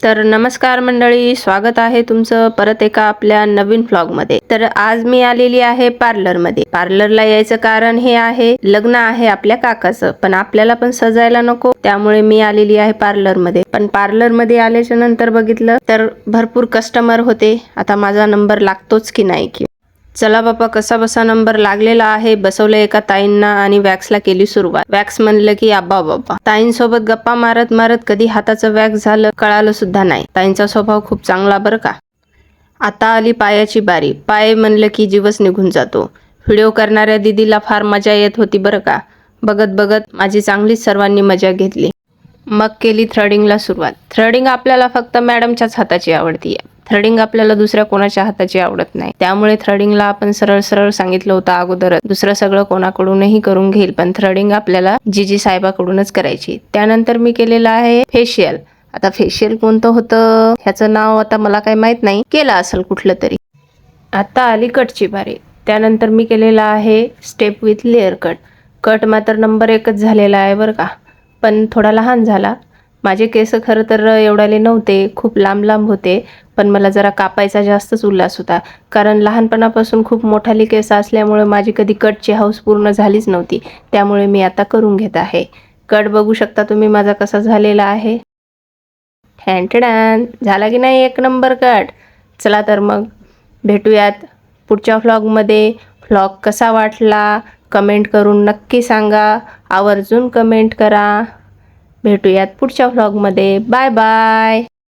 तर नमस्कार मंडळी स्वागत आहे तुमचं परत एका आपल्या नवीन व्लॉगमध्ये तर आज मी आलेली आहे पार्लरमध्ये. पार्लरला यायचं कारण हे आहे लग्न आहे आपल्या काकाचं पण आपल्याला पण सजायला नको त्यामुळे मी आलेली आहे पार्लरमध्ये. पण पार्लरमध्ये आल्याच्यानंतर बघितलं तर भरपूर कस्टमर होते. आता माझा नंबर लागतोच की नाही की चला बापा कसा बसा नंबर लागलेला आहे बसवलं एका ताईंना आणि वॅक्सला केली सुरुवात. वॅक्स म्हणलं की आबा बाबा. ताईंसोबत गप्पा मारत मारत कधी हाताचं वॅक्स झालं कळालं सुद्धा नाही. ताईंचा स्वभाव खूप चांगला बरं का? आता आली पायाची बारी. पाय म्हणलं की जीवच निघून जातो. व्हिडिओ करणाऱ्या दिदीला फार मजा येत होती बरं का? बघत बघत माझी चांगलीच सर्वांनी मजा घेतली. मग केली थ्रेडिंगला सुरुवात. थ्रेडिंग आपल्याला फक्त मॅडमच्याच हाताची आवडती आहे थ्रेडिंग आपल्याला दुसऱ्या कोणाच्या हाताची आवडत नाही. त्यामुळे थ्रेडिंगला आपण सरळ सरळ सांगितलं होतं अगोदरच दुसरं सगळं कोणाकडूनही करून घेईल पण थ्रेडिंग आपल्याला जीजी साहेबाकडूनच करायची. त्यानंतर मी केलेलं आहे फेशियल आता फेशियल कोणतं होतं? ह्याचं नाव आता मला काही माहीत नाही. केलं असेल कुठलं तरी. आता आली कटची बारी. त्यानंतर मी केलेला आहे step with layer cut cut मात्र नंबर एकच झालेला आहे बरं का. पण थोडा लहान झाला. माझे केस खरं तर एवढाले नव्हते खूप लांब लांब होते पण मला जरा कापायचा जास्तच उल्हास होता. कारण लहानपणापासून खूप मोठाली केस असल्यामुळे माझी कधी कटची हाऊस पूर्ण झालीच नव्हती. त्यामुळे मी आता करून घेत आहे. कट बघू शकता तुम्ही माझा कसा झालेला आहे? हँटडॅन झाला की नाही एक नंबर कट? चला तर मग भेटूयात पुढच्या व्लॉगमध्ये व्लॉग कसा वाटला? कमेंट करून नक्की सांगा. आवर्जून कमेंट करा. भेटूयात पुढच्या व्लॉगमध्ये बाय बाय